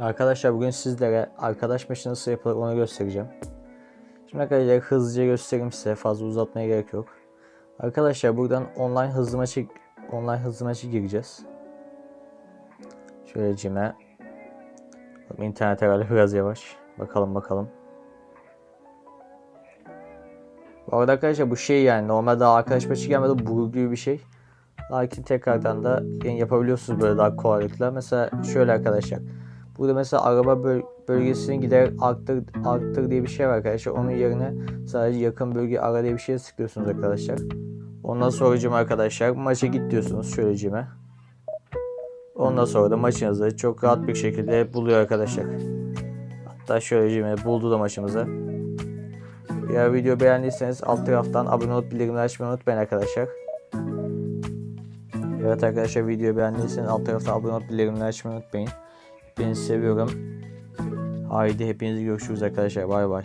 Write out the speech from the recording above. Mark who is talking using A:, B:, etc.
A: Arkadaşlar bugün sizlere arkadaş maçı nasıl yapılır onu göstereceğim. Şimdi arkadaşlar hızlıca göstereyim size fazla uzatmaya gerek yok. Arkadaşlar buradan online hızlı maçı online hızlı maçı gireceğiz. Şöyle cime. İnternet herhalde biraz yavaş. Bakalım bakalım. Bu arada arkadaşlar bu şey yani normalde arkadaş maçı gelmedi bu gibi bir şey. Lakin tekrardan da yapabiliyorsunuz böyle daha kolaylıkla. Mesela şöyle arkadaşlar. Burada mesela araba böl- bölgesini gider arttır, arttır diye bir şey var arkadaşlar. Onun yerine sadece yakın bölge ara diye bir şeye tıklıyorsunuz arkadaşlar. Ondan sonra arkadaşlar maça git diyorsunuz şöyle cime. Ondan sonra da maçınızı çok rahat bir şekilde buluyor arkadaşlar. Hatta şöyle cime buldu da maçımızı. Eğer video beğendiyseniz alt taraftan abone olup bildirimleri açmayı unutmayın arkadaşlar. Evet arkadaşlar video beğendiyseniz alt taraftan abone olup bildirimleri açmayı unutmayın. Hepinizi seviyorum. Haydi hepinizi görüşürüz arkadaşlar. Bay bay.